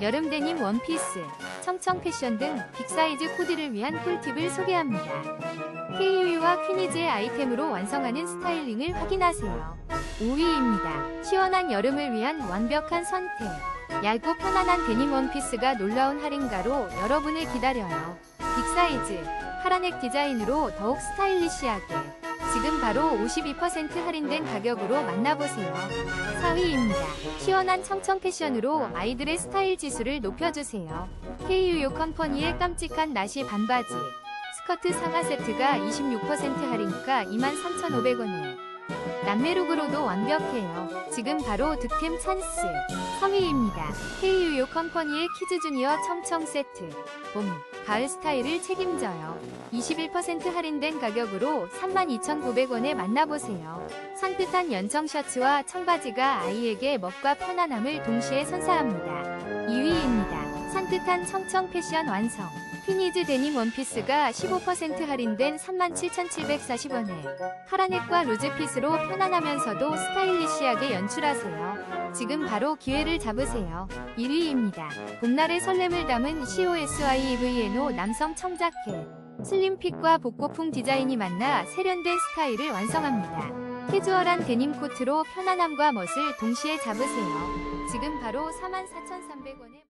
여름 데님 원피스, 청청 패션 등 빅사이즈 코디를 위한 꿀팁을 소개합니다. KU와 퀴니즈의 아이템으로 완성하는 스타일링을 확인하세요. 5위입니다. 시원한 여름을 위한 완벽한 선택. 얇고 편안한 데님 원피스가 놀라운 할인가로 여러분을 기다려요. 빅사이즈, 파라넥 디자인으로 더욱 스타일리시하게. 지금 바로 52% 할인된 가격으로 만나보세요. 4위입니다. 시원한 청청 패션으로 아이들의 스타일 지수를 높여주세요. KU요 컴퍼니의 깜찍한 나시 반바지. 스커트 상하 세트가 26% 할인가 23,500원에. 남매룩으로도 완벽해요. 지금 바로 득템 찬스. 3위입니다. KU요 컴퍼니의 키즈 주니어 청청 세트. 봄, 가을 스타일을 책임져요. 21% 할인된 가격으로 32,900원에 만나보세요. 산뜻한 연청 셔츠와 청바지가 아이에게 멋과 편안함을 동시에 선사합니다. 2위입니다. 산뜻한 청청 패션 완성. 휘니즈 데님 원피스가 15% 할인된 37,740원에 카라넥과 루즈핏으로 편안하면서도 스타일리시하게 연출하세요. 지금 바로 기회를 잡으세요. 1위입니다. 봄날의 설렘을 담은 COSYVNO 남성 청자켓. 슬림핏과 복고풍 디자인이 만나 세련된 스타일을 완성합니다. 캐주얼한 데님 코트로 편안함과 멋을 동시에 잡으세요. 지금 바로 44,300원에